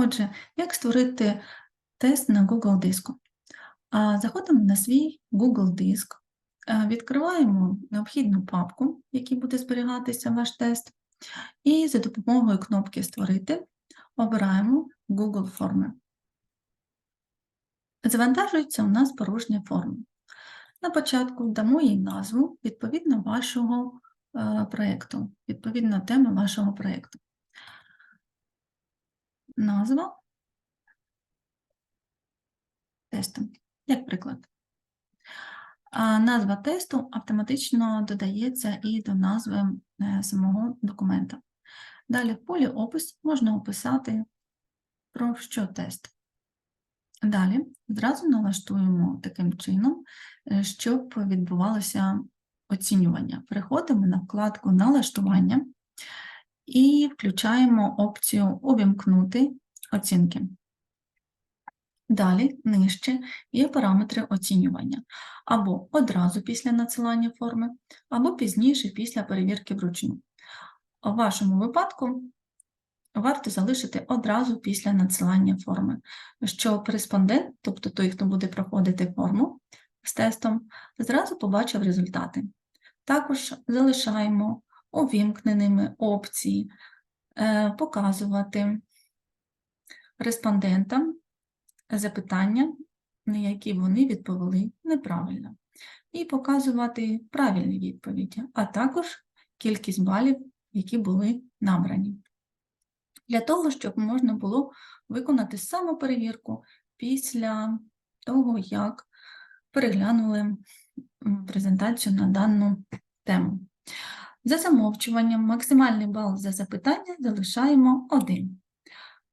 Отже, як створити тест на Google диску? Заходимо на свій Google диск, відкриваємо необхідну папку, в якій буде зберігатися ваш тест, і за допомогою кнопки Створити обираємо Google форми. Завантажується у нас порожня форма. На початку дамо їй назву відповідно вашого е, проєкту, відповідно теми вашого проєкту. Назва тесту, як приклад. А назва тесту автоматично додається і до назви е, самого документа. Далі в полі опис можна описати про що тест. Далі зразу налаштуємо таким чином, е, щоб відбувалося оцінювання. Переходимо на вкладку Налаштування і включаємо опцію Увімкнути оцінки. Далі нижче є параметри оцінювання або одразу після надсилання форми, або пізніше після перевірки вручну. У вашому випадку варто залишити одразу після надсилання форми, щоб респондент, тобто той, хто буде проходити форму з тестом, зразу побачив результати. Також залишаємо увімкненими опції е, показувати респондентам запитання, на які вони відповіли неправильно, і показувати правильні відповіді, а також кількість балів, які були набрані. Для того, щоб можна було виконати самоперевірку після того, як переглянули презентацію на дану тему. За замовчуванням максимальний бал за запитання залишаємо 1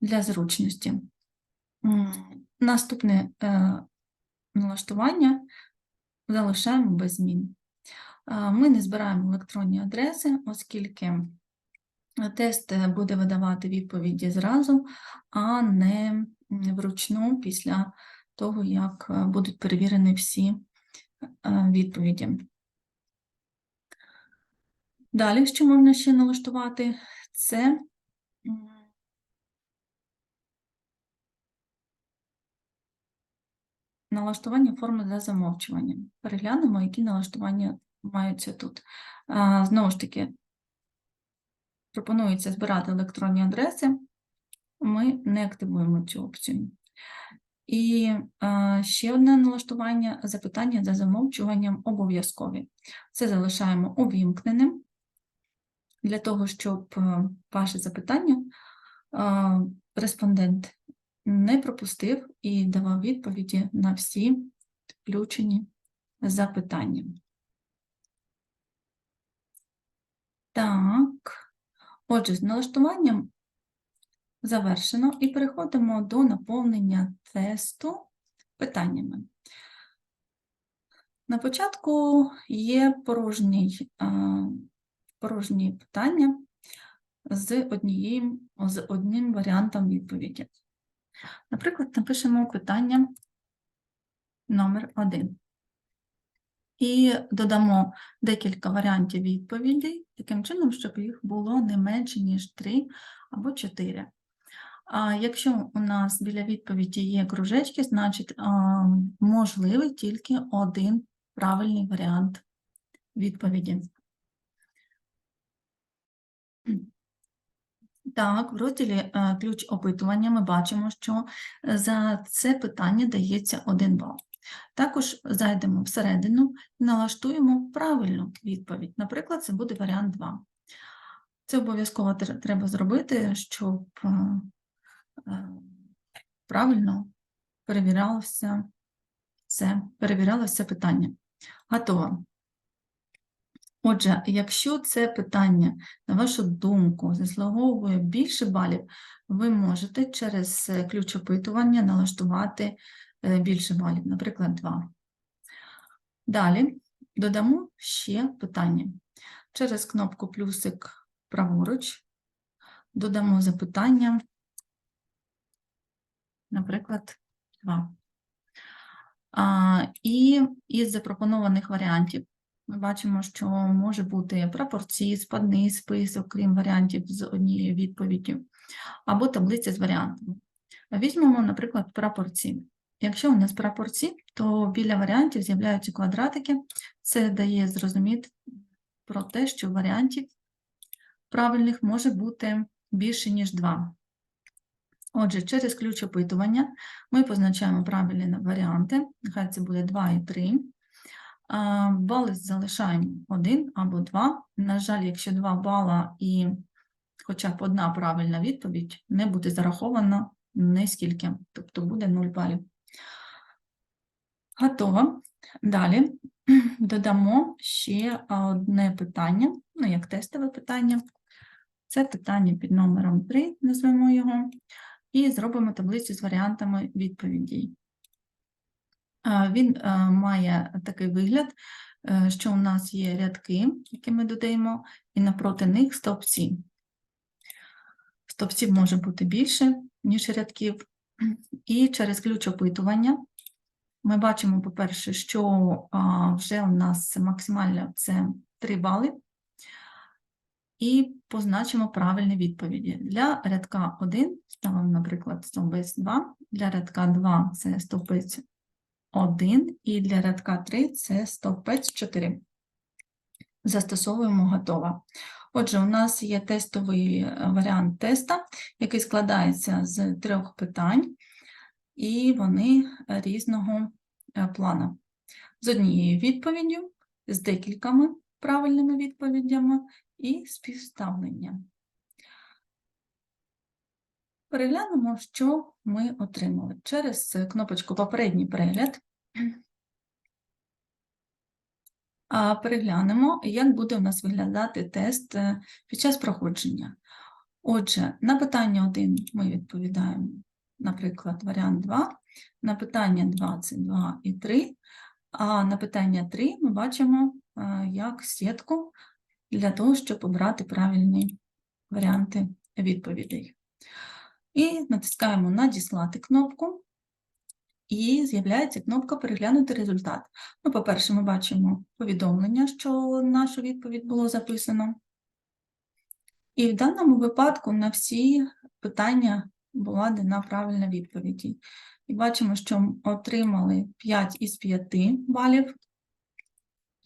для зручності. Наступне е, налаштування залишаємо без змін. Ми не збираємо електронні адреси, оскільки тест е, буде видавати відповіді зразу, а не вручну після того, як е, будуть перевірені всі відповіді. Далі, що можна ще налаштувати, це налаштування форми за замовчуванням. Переглянемо, які налаштування маються тут. Знову ж таки, пропонується збирати електронні адреси, ми не активуємо цю опцію. І ще одне налаштування запитання за замовчуванням обов'язкові. Це залишаємо увімкненим для того, щоб е, ваше запитання е, респондент не пропустив і давав відповіді на всі включені запитання. Так, отже, з налаштуванням завершено і переходимо до наповнення тесту питаннями. На початку є порожній, порожні питання з, однією, з одним варіантом відповіді. Наприклад, напишемо питання номер 1 і додамо декілька варіантів відповідей, таким чином, щоб їх було не менше, ніж 3 або 4. А якщо у нас біля відповіді є кружечки, значить можливий тільки один правильний варіант відповіді. Так, в розділі е, ключ опитування ми бачимо, що за це питання дається один бал. Також зайдемо всередину і налаштуємо правильну відповідь. Наприклад, це буде варіант 2. Це обов'язково треба зробити, щоб е, е, правильно перевірялося це, перевірялося питання. Готово. Отже, якщо це питання, на вашу думку, заслуговує більше балів, ви можете через е, ключ опитування налаштувати е, більше балів, наприклад, 2. Далі додамо ще питання. Через кнопку плюсик праворуч додамо запитання, наприклад, 2. А, І із запропонованих варіантів ми бачимо, що може бути пропорції, складний список, крім варіантів з однією відповіддю, або таблиця з варіантами. Візьмемо, наприклад, прапорці. Якщо у нас прапорці, то біля варіантів з'являються квадратики. Це дає зрозуміти про те, що варіантів правильних може бути більше, ніж два. Отже, через ключ опитування ми позначаємо правильні варіанти, нехай це буде 2 і 3. Бали залишаємо 1 або 2. На жаль, якщо 2 бала і хоча б одна правильна відповідь, не буде зараховано нескільки, тобто буде 0 балів. Готово. Далі додамо ще одне питання, ну як тестове питання. Це питання під номером 3, назвемо його, і зробимо таблицю з варіантами відповідей. А, Він е, має такий вигляд, е, що у нас є рядки, які ми додаємо, і напроти них стовпці. Стовпців може бути більше, ніж рядків. І через ключ опитування ми бачимо, по-перше, що вже у нас максимально це 3 бали. І позначимо правильні відповіді. Для рядка 1 ставимо, наприклад, стовбець 2, для рядка 2 це стовпець 1, і для рядка 3 це стовпець 4. Застосовуємо готово. Отже, у нас є тестовий е, варіант теста, який складається з трьох питань, і вони різного е, плану. З однією відповіддю, з декількома правильними відповідями і співставлення. Переглянемо, що ми отримали. Через кнопочку Попередній перегляд а, переглянемо, як буде у нас виглядати тест е, під час проходження. Отже, на питання 1 ми відповідаємо, наприклад, варіант 2, на питання 2 це 2 і 3, а на питання 3 ми бачимо е, як сітку для того, щоб обрати правильні варіанти відповідей. І натискаємо Надіслати кнопку, і з'являється кнопка Переглянути результат. Ну, по-перше, ми бачимо повідомлення, що нашу відповідь було записано. І в даному випадку на всі питання була дана правильна відповідь. І бачимо, що отримали 5 із 5 балів,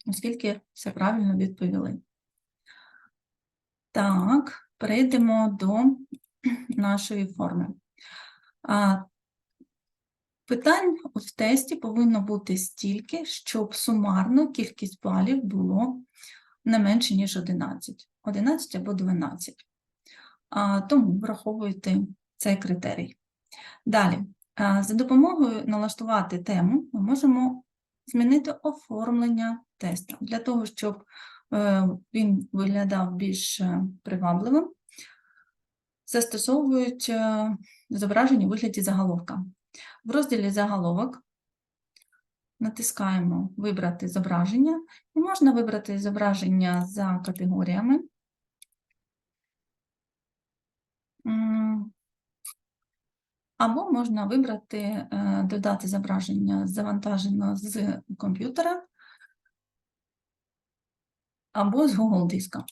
оскільки все правильно відповіли. Так, перейдемо до нашої форми. Питань в тесті повинно бути стільки, щоб сумарно кількість балів було не менше, ніж 11, 11 або 12. А, Тому враховуйте цей критерій. Далі, за допомогою налаштувати тему, ми можемо змінити оформлення тесту для того, щоб е, він виглядав більш е, привабливим, застосовують е, зображення у вигляді заголовка. В розділі заголовок натискаємо Вибрати зображення, і можна вибрати зображення за категоріями. Або можна вибрати, е, додати зображення завантажено з комп'ютера або з Google диска.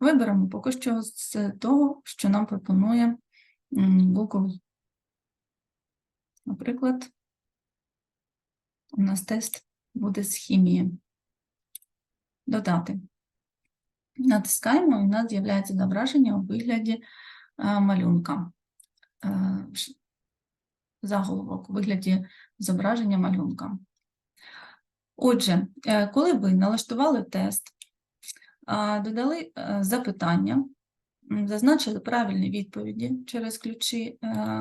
Виберемо поки що з того, що нам пропонує Google. Наприклад, у нас тест буде з хімії. Додати. Натискаємо, і у нас з'являється зображення у вигляді е, малюнка. Е, заголовок у вигляді зображення малюнка. Отже, е, коли ви налаштували тест, додали запитання, зазначили правильні відповіді через ключі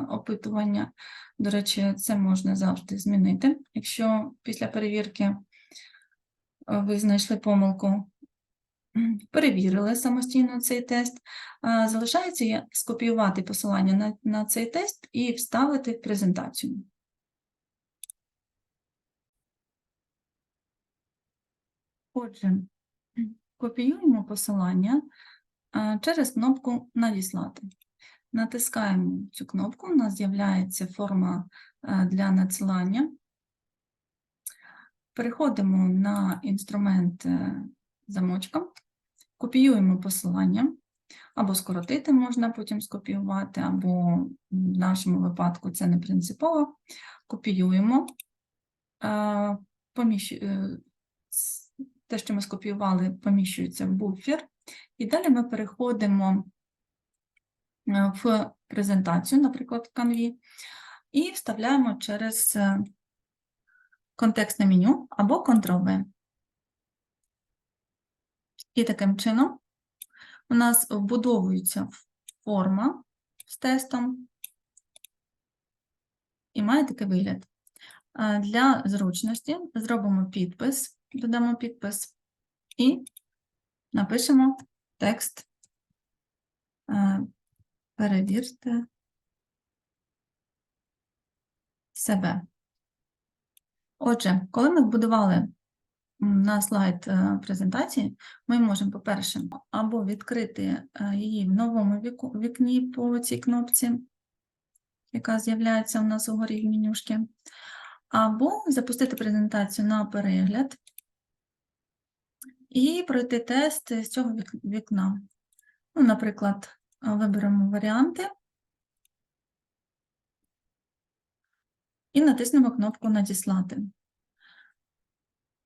опитування. До речі, це можна завжди змінити. Якщо після перевірки ви знайшли помилку, перевірили самостійно цей тест, залишається скопіювати посилання на, на цей тест і вставити в презентацію. Отже, копіюємо посилання через кнопку Надіслати. Натискаємо цю кнопку, у нас з'являється форма для надсилання. Переходимо на інструмент е, замочка, копіюємо посилання Або скоротити можна потім скопіювати, або в нашому випадку це не принципово. Копіюємо, е, поміщ... те, що ми скопіювали, поміщується в буфер. І далі ми переходимо е, в презентацію, наприклад, в Canvі, і вставляємо через е, контекстне меню або Ctrl-V. І таким чином у нас вбудовується форма з тестом і має такий вигляд. Е, Для зручності зробимо підпис, додамо підпис і напишемо текст. е, Перевірте себе. Отже, коли ми вбудували на слайд е, презентації, ми можемо, по-перше, або відкрити е, її в новому вікні по цій кнопці, яка з'являється у нас угорі в менюшки, або запустити презентацію на перегляд і пройти тест з цього вікна. Ну, наприклад, виберемо варіанти і натиснемо кнопку Надіслати.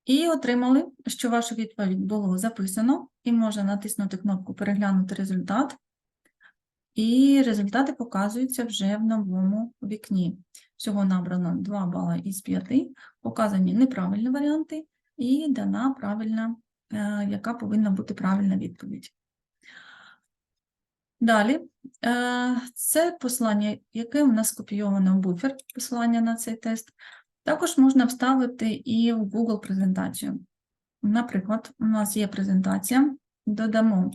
І отримали, що вашу відповідь було записано, і можна натиснути кнопку Переглянути результат. І результати показуються вже в новому вікні. Всього набрано 2 бала із 5, показані неправильні варіанти і дана правильна, яка повинна бути правильна відповідь. Далі, е, це посилання, яке у нас скопійовано в буфер, посилання на цей тест. Також можна вставити і в Google презентацію. Наприклад, у нас є презентація, додамо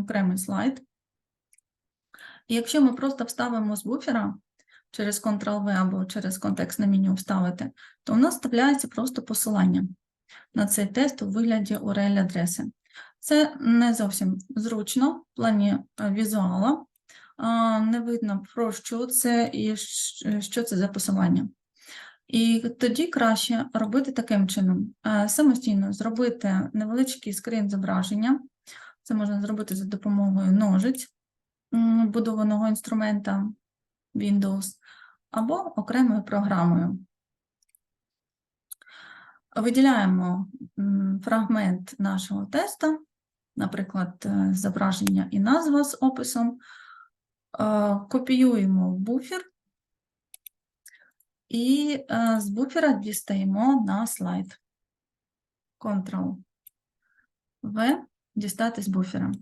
окремий слайд. І якщо ми просто вставимо з буфера через Ctrl-V або через контекстне меню вставити, то у нас вставляється просто посилання на цей тест у вигляді URL-адреси. Це не зовсім зручно в плані е, візуала. Не видно, про що це і що це за посилання. І тоді краще робити таким чином: Е, самостійно зробити невеличкий скрин зображення. Це можна зробити за допомогою ножиць будованого інструмента Windows або окремою програмою. Виділяємо фрагмент нашого теста, наприклад, е, зображення і назва з описом, е, копіюємо в буфер і е, з буфера дістаємо на слайд. Ctrl-V, дістати з буфера.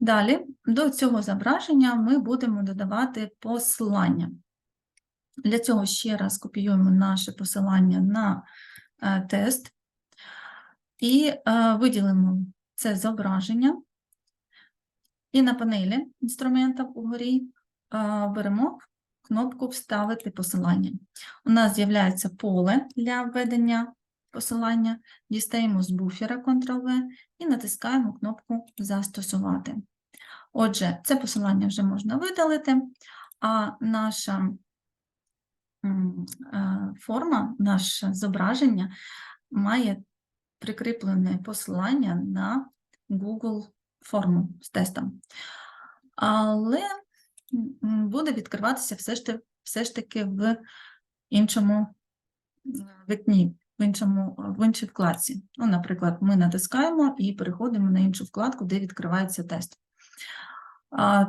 Далі до цього зображення ми будемо додавати посилання. Для цього ще раз копіюємо наше посилання на тест і е, виділимо це зображення. І на панелі інструмента вгорі е, беремо кнопку Вставити посилання. У нас з'являється поле для введення посилання, дістаємо з буфера Ctrl-V і натискаємо кнопку Застосувати. Отже, це посилання вже можна видалити, а наша е, форма, наше зображення має прикріплене посилання на Google форму з тестом. Але буде відкриватися все ж, все ж таки в іншому вікні, в, іншому, в іншій вкладці. Ну, наприклад, ми натискаємо і переходимо на іншу вкладку, де відкривається тест.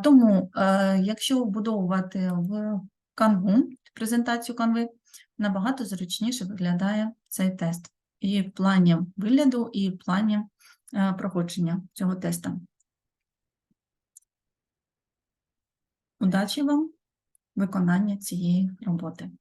Тому, е, якщо вбудовувати в Canvu, презентацію Canvi, набагато зручніше виглядає цей тест. І в плані вигляду, і в плані е, проходження цього теста. Удачі вам виконання цієї роботи.